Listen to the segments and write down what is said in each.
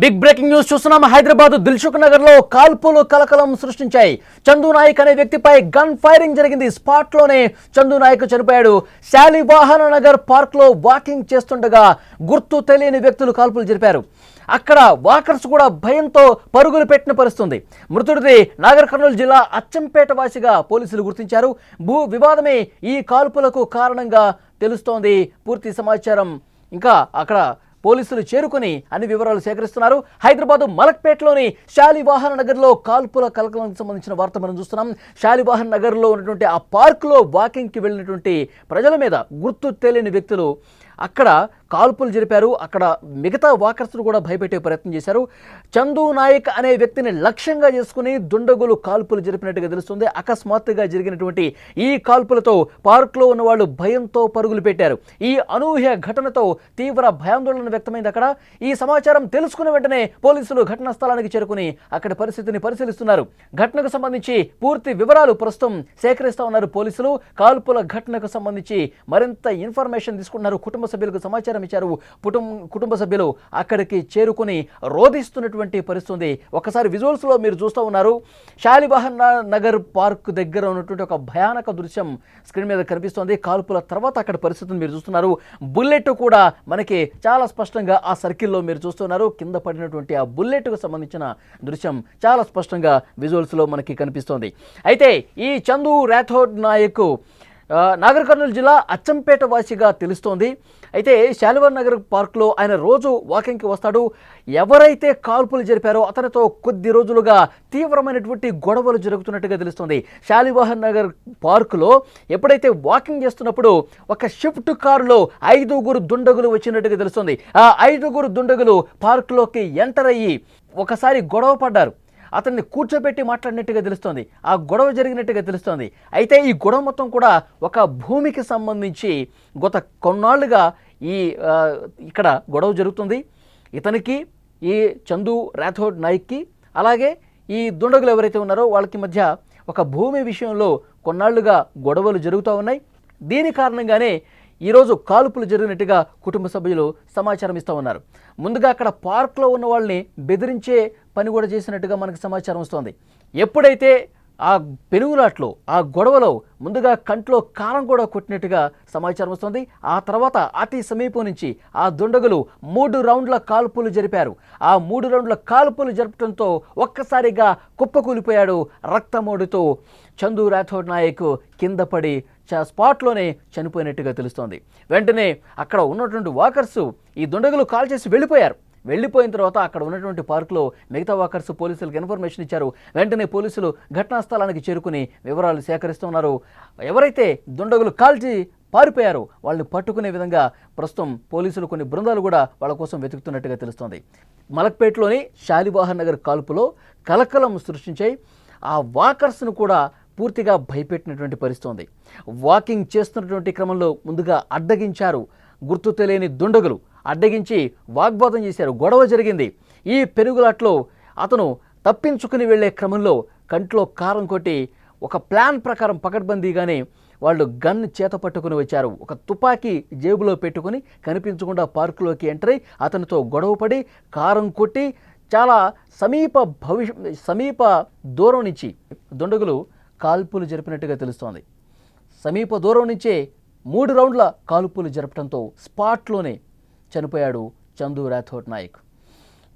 Big breaking news చూస్తున్నాం. హైదరాబాద్ దిల్సుఖ్ నగర్లో కాల్పులు కలకలం సృష్టించాయి. చందు నాయక్ అనే వ్యక్తిపై గన్ ఫైరింగ్ జరిగింది. స్పాట్లోనే చందు నాయక్ చనిపోయాడు. శాలివాహన నగర్ పార్క్లో వాకింగ్ చేస్తుండగా గుర్తు తెలియని వ్యక్తులు కాల్పులు జరిపారు. అక్కడ వాకర్స్ కూడా భయంతో పరుగులు పెట్టిన పరిస్థితుంది. మృతుడిది నాగర్ కర్నూలు జిల్లా అచ్చంపేట వాసిగా పోలీసులు గుర్తించారు. భూ వివాదమే ఈ కాల్పులకు కారణంగా తెలుస్తోంది. పూర్తి సమాచారం ఇంకా అక్కడ పోలీసులు చేరుకొని అన్ని వివరాలు సేకరిస్తున్నారు. హైదరాబాద్ మలక్పేటలోని శాలివాహన నగర్లో కాల్పుల కలకలానికి సంబంధించిన వార్త మనం చూస్తున్నాం. శాలివాహన్ నగర్లో ఉన్నటువంటి ఆ పార్కులో వాకింగ్కి వెళ్ళినటువంటి ప్రజల మీద గుర్తు తెలియని వ్యక్తులు అక్కడ కాల్పులు జరిపారు. అక్కడ మిగతా వాకర్స్ను కూడా భయపెట్టే ప్రయత్నం చేశారు. చందు నాయక్ అనే వ్యక్తిని లక్ష్యంగా చేసుకుని దుండగులు కాల్పులు జరిపినట్టుగా తెలుస్తుంది. అకస్మాత్తుగా జరిగినటువంటి ఈ కాల్పులతో పార్కులో ఉన్న వాళ్ళు భయంతో పరుగులు పెట్టారు. ఈ అనూహ్య ఘటనతో తీవ్ర భయాందోళన వ్యక్తమైంది అక్కడ. ఈ సమాచారం తెలుసుకున్న వెంటనే పోలీసులు ఘటనా స్థలానికి చేరుకుని అక్కడ పరిస్థితిని పరిశీలిస్తున్నారు. ఘటనకు సంబంధించి పూర్తి వివరాలు ప్రస్తుతం సేకరిస్తా ఉన్నారు పోలీసులు. కాల్పుల ఘటనకు సంబంధించి మరింత ఇన్ఫర్మేషన్ తీసుకున్నారు కుటుంబ సభ్యులకు సమాచారం ఇచ్చారు కుటుంబ కుటుంబ సభ్యులు అక్కడికి చేరుకుని రోధిస్తున్నటువంటి పరిస్థితి ఉంది. ఒకసారి విజువల్స్లో మీరు చూస్తూ ఉన్నారు. శాలివాహన్ నగర్ పార్క్ దగ్గర ఉన్నటువంటి ఒక భయానక దృశ్యం స్క్రీన్ మీద కనిపిస్తోంది. కాల్పుల తర్వాత అక్కడ పరిస్థితిని మీరు చూస్తున్నారు. బుల్లెట్ కూడా మనకి చాలా స్పష్టంగా ఆ సర్కిల్లో మీరు చూస్తున్నారు. కింద పడినటువంటి ఆ బుల్లెట్కు సంబంధించిన దృశ్యం చాలా స్పష్టంగా విజువల్స్లో మనకి కనిపిస్తోంది. అయితే ఈ చందు రాథోడ్ నాయక్ నాగర్ కర్నూలు జిల్లా అచ్చంపేట వాసిగా తెలుస్తోంది. అయితే శాలివర్ నగర్ పార్క్లో ఆయన రోజు వాకింగ్కి వస్తాడు. ఎవరైతే కాల్పులు జరిపారో అతనితో కొద్ది రోజులుగా తీవ్రమైనటువంటి గొడవలు జరుగుతున్నట్టుగా తెలుస్తుంది. శాలివాహన్ నగర్ పార్కులో ఎప్పుడైతే వాకింగ్ చేస్తున్నప్పుడు ఒక షిఫ్ట్ కారులో ఐదుగురు దుండగులు వచ్చినట్టుగా తెలుస్తుంది. ఆ ఐదుగురు దుండగులు పార్కులోకి ఎంటర్ అయ్యి ఒకసారి గొడవ పడ్డారు. అతన్ని కూర్చోబెట్టి మాట్లాడినట్టుగా తెలుస్తోంది. ఆ గొడవ జరిగినట్టుగా తెలుస్తోంది. అయితే ఈ గొడవ మొత్తం కూడా ఒక భూమికి సంబంధించి గత కొన్నాళ్ళుగా ఈ ఇక్కడ గొడవ జరుగుతుంది. ఇతనికి ఈ చందు రాథోడ్ నాయక్కి అలాగే ఈ దుండగులు ఎవరైతే ఉన్నారో వాళ్ళకి మధ్య ఒక భూమి విషయంలో కొన్నాళ్ళుగా గొడవలు జరుగుతూ ఉన్నాయి. దీని కారణంగానే ఈరోజు కాల్పులు జరిగినట్టుగా కుటుంబ సభ్యులు సమాచారం ఇస్తూ ఉన్నారు. ముందుగా అక్కడ పార్క్లో ఉన్న వాళ్ళని బెదిరించే పని కూడా చేసినట్టుగా మనకు సమాచారం వస్తోంది. ఎప్పుడైతే ఆ పెనుగులాట్లో ఆ గొడవలో ముందుగా కంట్లో కారం కూడా కొట్టినట్టుగా సమాచారం వస్తుంది. ఆ తర్వాత అతి సమీపం నుంచి ఆ దుండగులు మూడు రౌండ్ల కాల్పులు జరిపారు. ఆ మూడు రౌండ్ల కాల్పులు జరపడంతో ఒక్కసారిగా కుప్పకూలిపోయాడు రక్తమోడుతో చందు రాథోడ్ నాయక్ కింద పడి చ- స్పాట్లోనే చనిపోయినట్టుగా తెలుస్తోంది. వెంటనే అక్కడ ఉన్నటువంటి వాకర్సు ఈ దుండగులు కాల్ చేసి వెళ్ళిపోయారు. వెళ్ళిపోయిన తర్వాత అక్కడ ఉన్నటువంటి పార్కులో మిగతా వాకర్స్ పోలీసులకు ఇన్ఫర్మేషన్ ఇచ్చారు. వెంటనే పోలీసులు ఘటనా స్థలానికి చేరుకుని వివరాలు సేకరిస్తున్నారు. ఎవరైతే దుండగులు కాల్చి పారిపోయారో వాళ్ళని పట్టుకునే విధంగా ప్రస్తుతం పోలీసులు కొన్ని బృందాలు కూడా వాళ్ళ కోసం వెతుకుతున్నట్టుగా తెలుస్తోంది. మలక్పేటలోని శాలివాహన్ నగర్ కాల్పులో కలకలం సృష్టించాయి. ఆ వాకర్స్ను కూడా పూర్తిగా భయపెట్టినటువంటి పరిస్థితుంది వాకింగ్ చేస్తున్నటువంటి క్రమంలో ముందుగా అడ్డగించారు. గుర్తు తెలియని దుండగులు అడ్డగించి వాగ్వాదం చేశారు. గొడవ జరిగింది. ఈ పెరుగులాట్లో అతను తప్పించుకుని వెళ్ళే క్రమంలో కంట్లో కారం కొట్టి ఒక ప్లాన్ ప్రకారం పకడ్బందీగానే వాళ్ళు గన్ చేత పట్టుకుని వచ్చారు. ఒక తుపాకీ జేబులో పెట్టుకుని కనిపించకుండా పార్కులోకి ఎంటర్ అయి అతనితో గొడవపడి కారం కొట్టి చాలా సమీప భవిష్య సమీప దూరం నుంచి దుండగులు కాల్పులు జరిపినట్టుగా తెలుస్తోంది. సమీప దూరం నుంచే మూడు రౌండ్ల కాల్పులు జరపడంతో స్పాట్లోనే చనిపోయాడు చందు రాథోడ్ నాయక్.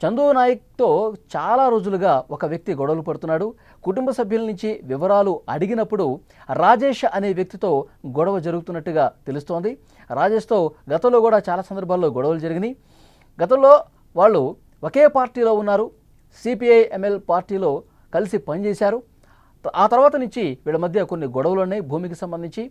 చందు నాయక్తో చాలా రోజులుగా ఒక వ్యక్తి గొడవలు పడుతున్నాడు. కుటుంబ సభ్యుల నుంచి వివరాలు అడిగినప్పుడు రాజేష్ అనే వ్యక్తితో గొడవ జరుగుతున్నట్టుగా తెలుస్తోంది. రాజేష్తో గతంలో కూడా చాలా సందర్భాల్లో గొడవలు జరిగినాయి. గతంలో వాళ్ళు ఒకే పార్టీలో ఉన్నారు. సిపిఐ ఎంఎల్ పార్టీలో కలిసి పనిచేశారు. ఆ తర్వాత నుంచి వీళ్ళ మధ్య కొన్ని గొడవలు ఉన్నాయి భూమికి సంబంధించి.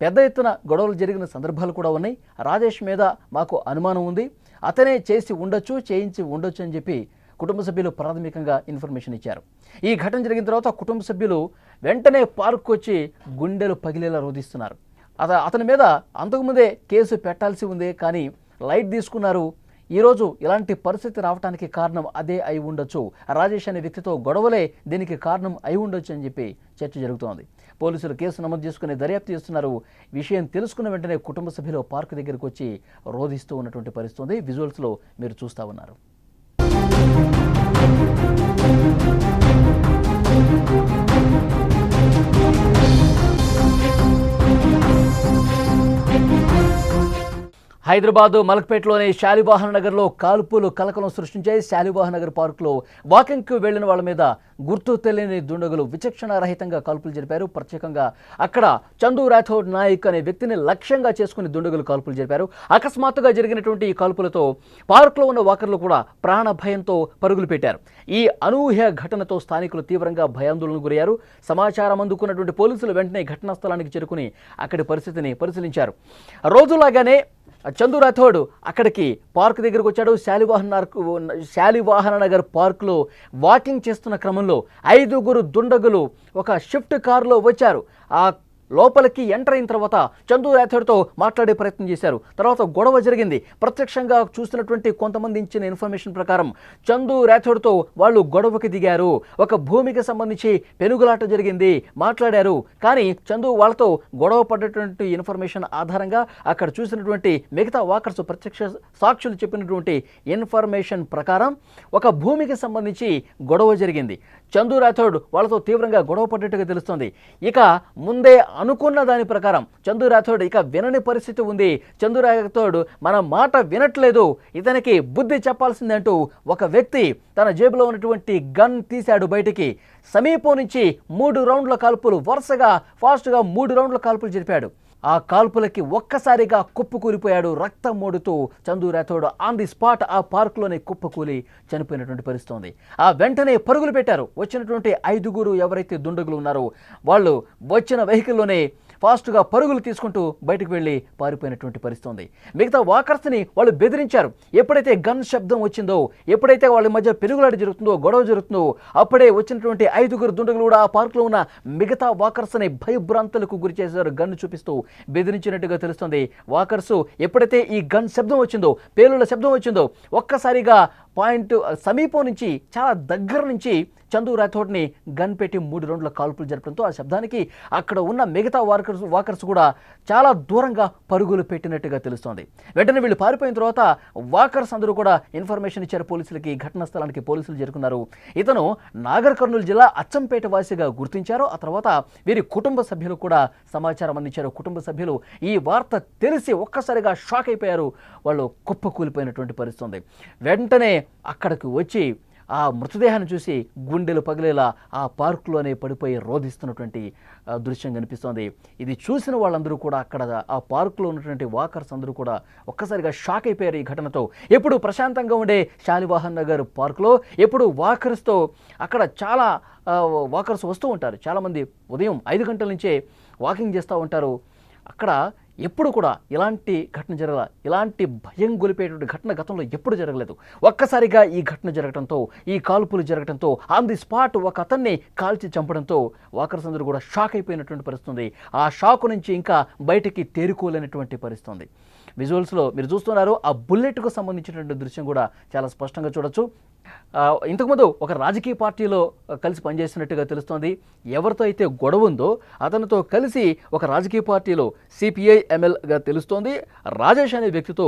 పెద్ద ఎత్తున గొడవలు జరిగిన సందర్భాలు కూడా ఉన్నాయి. రాజేష్ మీద మాకు అనుమానం ఉంది. అతనే చేసి ఉండొచ్చు చేయించి ఉండొచ్చు అని చెప్పి కుటుంబ సభ్యులు ప్రాథమికంగా ఇన్ఫర్మేషన్ ఇచ్చారు. ఈ ఘటన జరిగిన తర్వాత కుటుంబ సభ్యులు వెంటనే పార్క్ వచ్చి గుండెలు పగిలేలా రోధిస్తున్నారు. అత అతని మీద అంతకుముందే కేసు పెట్టాల్సి ఉంది కానీ లైట్ తీసుకున్నారు. ఈరోజు ఇలాంటి పరిస్థితి రావడానికి కారణం అదే అయి ఉండొచ్చు. రాజేష్ అనే వ్యక్తితో గొడవలే దీనికి కారణం అయి ఉండొచ్చు అని చెప్పి చర్చ జరుగుతోంది. పోలీసులు కేసు నమోదు చేసుకుని దర్యాప్తు చేస్తున్నారు. విషయం తెలుసుకున్న వెంటనే కుటుంబ సభ్యులు పార్క్ దగ్గరికి వచ్చి రోధిస్తూ ఉన్నటువంటి పరిస్థితి ఉంది. విజువల్స్లో మీరు చూస్తూ ఉన్నారు. హైదరాబాద్ మలక్పేటలోని శాలివాహన నగర్లో కాల్పులు కలకలం సృష్టించాయి. శాలివాహన నగర్ పార్కులో వాకింగ్కు వెళ్ళిన వాళ్ళ మీద గుర్తు తెలియని దుండగులు విచక్షణ రహితంగా కాల్పులు జరిపారు. ప్రత్యేకంగా అక్కడ చందు రాథోడ్ నాయక్ అనే వ్యక్తిని లక్ష్యంగా చేసుకుని దుండగులు కాల్పులు జరిపారు. అకస్మాత్తుగా జరిగినటువంటి ఈ కాల్పులతో పార్కులో ఉన్న వాకర్లు కూడా ప్రాణ భయంతో పరుగులు పెట్టారు. ఈ అనూహ్య ఘటనతో స్థానికులు తీవ్రంగా భయాందోళనకు గురయ్యారు. సమాచారం అందుకున్నటువంటి పోలీసులు వెంటనే ఘటనా స్థలానికి చేరుకుని అక్కడి పరిస్థితిని పరిశీలించారు. రోజులాగానే చందు రాథోడ్ అక్కడికి పార్క్ దగ్గరకు వచ్చాడు. శాలివాహన నగర్ శాలివాహన నగర్ పార్కులో వాకింగ్ చేస్తున్న క్రమంలో ఐదుగురు దుండగులు ఒక షిఫ్ట్ కారులో వచ్చారు. ఆ లోపలికి ఎంటర్ అయిన తర్వాత చందు రాథోడ్తో మాట్లాడే ప్రయత్నం చేశారు. తర్వాత గొడవ జరిగింది. ప్రత్యక్షంగా చూసినటువంటి కొంతమంది ఇచ్చిన ఇన్ఫర్మేషన్ ప్రకారం చందు రాథోడ్తో వాళ్ళు గొడవకి దిగారు. ఒక భూమికి సంబంధించి పెనుగులాట జరిగింది. మాట్లాడారు. కానీ చందు వాళ్ళతో గొడవ పడ్డటువంటి ఇన్ఫర్మేషన్ ఆధారంగా అక్కడ చూసినటువంటి మిగతా వాకర్స్ ప్రత్యక్ష సాక్షులు చెప్పినటువంటి ఇన్ఫర్మేషన్ ప్రకారం ఒక భూమికి సంబంధించి గొడవ జరిగింది. చందు రాథోడ్ వాళ్ళతో తీవ్రంగా గొడవ పడ్డట్టుగా తెలుస్తోంది. ఇక ముందే అనుకున్న దాని ప్రకారం చందు రాథోడ్ ఇక వినని పరిస్థితి ఉంది. చందు రాథోడ్ మన మాట వినట్లేదు. ఇతనికి బుద్ధి చెప్పాల్సిందంటూ ఒక వ్యక్తి తన జేబులో ఉన్నటువంటి గన్ తీశాడు బయటికి. సమీపం నుంచి మూడు రౌండ్ల కాల్పులు వరుసగా ఫాస్ట్గా మూడు రౌండ్ల కాల్పులు జరిపాడు. ఆ కాల్పులకి ఒక్కసారిగా కుప్పకూలిపోయాడు రక్తం మోడుతూ Chandu Rathod on the spot ఆ పార్కులోనే కుప్పకూలి చనిపోయినటువంటి పరిస్థితుంది. ఆ వెంటనే పరుగులు పెట్టారు. వచ్చినటువంటి ఐదుగురు ఎవరైతే దుండగులు ఉన్నారో వాళ్ళు వచ్చిన వెహికల్లోనే ఫాస్ట్గా పరుగులు తీసుకుంటూ బయటకు వెళ్ళి పారిపోయినటువంటి పరిస్థితి ఉంది మిగతా వాకర్స్ని వాళ్ళు బెదిరించారు. ఎప్పుడైతే గన్ శబ్దం వచ్చిందో ఎప్పుడైతే వాళ్ళ మధ్య పెరుగులాట జరుగుతుందో గొడవ జరుగుతుందో అప్పుడే వచ్చినటువంటి ఐదుగురు దుండగులు కూడా ఆ పార్కులో ఉన్న మిగతా వాకర్స్ని భయభ్రాంతులకు గురి చేశారు. గన్ను చూపిస్తూ బెదిరించినట్టుగా తెలుస్తుంది. వాకర్స్ ఎప్పుడైతే ఈ గన్ శబ్దం వచ్చిందో పేలుల శబ్దం వచ్చిందో ఒక్కసారిగా పాయింట్ సమీపం నుంచి చాలా దగ్గర నుంచి చందు రాథోడ్ని గన్ పెట్టి మూడు రౌండ్ల కాల్పులు జరపడంతో ఆ శబ్దానికి అక్కడ ఉన్న మిగతా వాకర్స్ వాకర్స్ కూడా చాలా దూరంగా పరుగులు పెట్టినట్టుగా తెలుస్తోంది. వెంటనే వీళ్ళు పారిపోయిన తర్వాత వాకర్స్ అందరూ కూడా ఇన్ఫర్మేషన్ ఇచ్చారు పోలీసులకి ఘటనా స్థలానికి పోలీసులు చేరుకున్నారు. ఇతను నాగర్ కర్నూలు జిల్లా అచ్చంపేట వాసిగా గుర్తించారు. ఆ తర్వాత వీరి కుటుంబ సభ్యులు కూడా సమాచారం అందించారు. కుటుంబ సభ్యులు ఈ వార్త తెలిసి ఒక్కసారిగా షాక్ అయిపోయారు. వాళ్ళు కుప్పకూలిపోయినటువంటి పరిస్థితి వెంటనే అక్కడికి వచ్చి ఆ మృతదేహాన్ని చూసి గుండెలు పగిలేలా ఆ పార్కులోనే పడిపోయి రోధిస్తున్నటువంటి దృశ్యం కనిపిస్తోంది. ఇది చూసిన వాళ్ళందరూ కూడా అక్కడ ఆ పార్కులో ఉన్నటువంటి వాకర్స్ అందరూ కూడా ఒక్కసారిగా షాక్ అయిపోయారు ఈ ఘటనతో. ఎప్పుడు ప్రశాంతంగా ఉండే శాలివాహన్ నగర్ పార్కులో ఎప్పుడు వాకర్స్తో అక్కడ చాలా వాకర్స్ వస్తూ ఉంటారు. చాలామంది ఉదయం ఐదు గంటల నుంచే వాకింగ్ చేస్తూ ఉంటారు. అక్కడ ఎప్పుడు కూడా ఇలాంటి ఘటన జరగల ఇలాంటి భయం గొలిపేటువంటి ఘటన గతంలో ఎప్పుడు జరగలేదు. ఒక్కసారిగా ఈ ఘటన జరగడంతో ఈ కాల్పులు జరగడంతో ఆన్ ది స్పాట్ ఒక అతన్ని కాల్చి చంపడంతో వాకర్స్ అందరూ కూడా షాక్ అయిపోయినటువంటి పరిస్థితుంది. ఆ షాక్ నుంచి ఇంకా బయటికి తేరుకోలేనటువంటి పరిస్థితుంది. విజువల్స్లో మీరు చూస్తున్నారు. ఆ బుల్లెట్కు సంబంధించినటువంటి దృశ్యం కూడా చాలా స్పష్టంగా చూడొచ్చు. ఇంతకుముందు ఒక రాజకీయ పార్టీలో కలిసి పనిచేసినట్టుగా తెలుస్తోంది. ఎవరితో అయితే గొడవ ఉందో అతనితో కలిసి ఒక రాజకీయ పార్టీలో సిపిఐ ఎంఎల్గా తెలుస్తోంది. రాజేష్ అనే వ్యక్తితో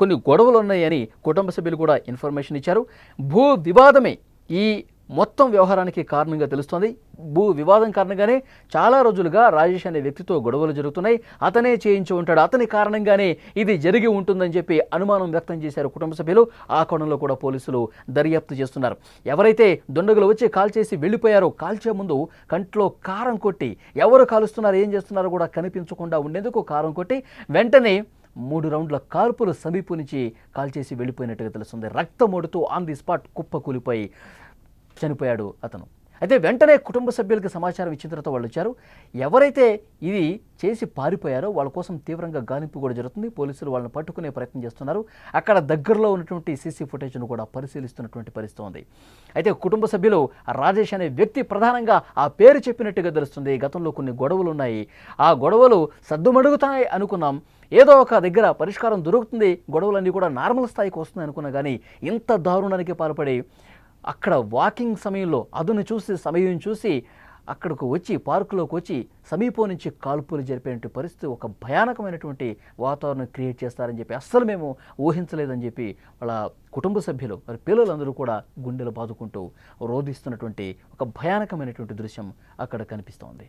కొన్ని గొడవలు ఉన్నాయని కుటుంబ సభ్యులు కూడా ఇన్ఫర్మేషన్ ఇచ్చారు. భూ వివాదమే ఈ మొత్తం వ్యవహారానికి కారణంగా తెలుస్తోంది. భూ వివాదం కారణంగానే చాలా రోజులుగా రాజేష్ అనే వ్యక్తితో గొడవలు జరుగుతున్నాయి. అతనే చేయించి ఉంటాడు. అతని కారణంగానే ఇది జరిగి ఉంటుందని చెప్పి అనుమానం వ్యక్తం చేశారు కుటుంబ సభ్యులు. ఆ కోణంలో కూడా పోలీసులు దర్యాప్తు చేస్తున్నారు. ఎవరైతే దుండగులు వచ్చి కాల్ చేసి వెళ్ళిపోయారో కాల్చే ముందు కంట్లో కారం కొట్టి ఎవరు కాలుస్తున్నారు ఏం చేస్తున్నారో కూడా కనిపించకుండా ఉండేందుకు కారం కొట్టి వెంటనే మూడు రౌండ్ల కాల్పులు సమీపు నుంచి కాల్చేసి వెళ్ళిపోయినట్టుగా తెలుస్తుంది. రక్తమోడుతూ ఆన్ ది స్పాట్ కుప్ప కూలిపోయి చనిపోయాడు అతను. అయితే వెంటనే కుటుంబ సభ్యులకి సమాచారం ఇచ్చిన తర్వాత వాళ్ళు వచ్చారు ఎవరైతే ఇది చేసి పారిపోయారో వాళ్ళ కోసం తీవ్రంగా గాలింపు కూడా జరుగుతుంది. పోలీసులు వాళ్ళని పట్టుకునే ప్రయత్నం చేస్తున్నారు. అక్కడ దగ్గరలో ఉన్నటువంటి సీసీ ఫుటేజ్ను కూడా పరిశీలిస్తున్నటువంటి పరిస్థితి ఉంది. అయితే కుటుంబ సభ్యులు రాజేష్ అనే వ్యక్తి ప్రధానంగా ఆ పేరు చెప్పినట్టుగా తెలుస్తుంది. గతంలో కొన్ని గొడవలు ఉన్నాయి. ఆ గొడవలు సద్దుమడుగుతాయి అనుకున్నాం. ఏదో ఒక దగ్గర పరిష్కారం దొరుకుతుంది. గొడవలన్నీ కూడా నార్మల్ స్థాయికి వస్తుంది అనుకున్నా కానీ ఇంత దారుణానికి పాల్పడి అక్కడ వాకింగ్ సమయంలో అదును చూసి సమయం చూసి అక్కడికి వచ్చి పార్కులోకి వచ్చి సమీపం నుంచి కాల్పులు జరిపేటువంటి పరిస్థితి ఒక భయానకమైనటువంటి వాతావరణం క్రియేట్ చేస్తారని చెప్పి అస్సలు మేము ఊహించలేదని చెప్పి వాళ్ళ కుటుంబ సభ్యులు మరి పిల్లలందరూ కూడా గుండెలు బాదుకుంటూ రోధిస్తున్నటువంటి ఒక భయానకమైనటువంటి దృశ్యం అక్కడ కనిపిస్తోంది.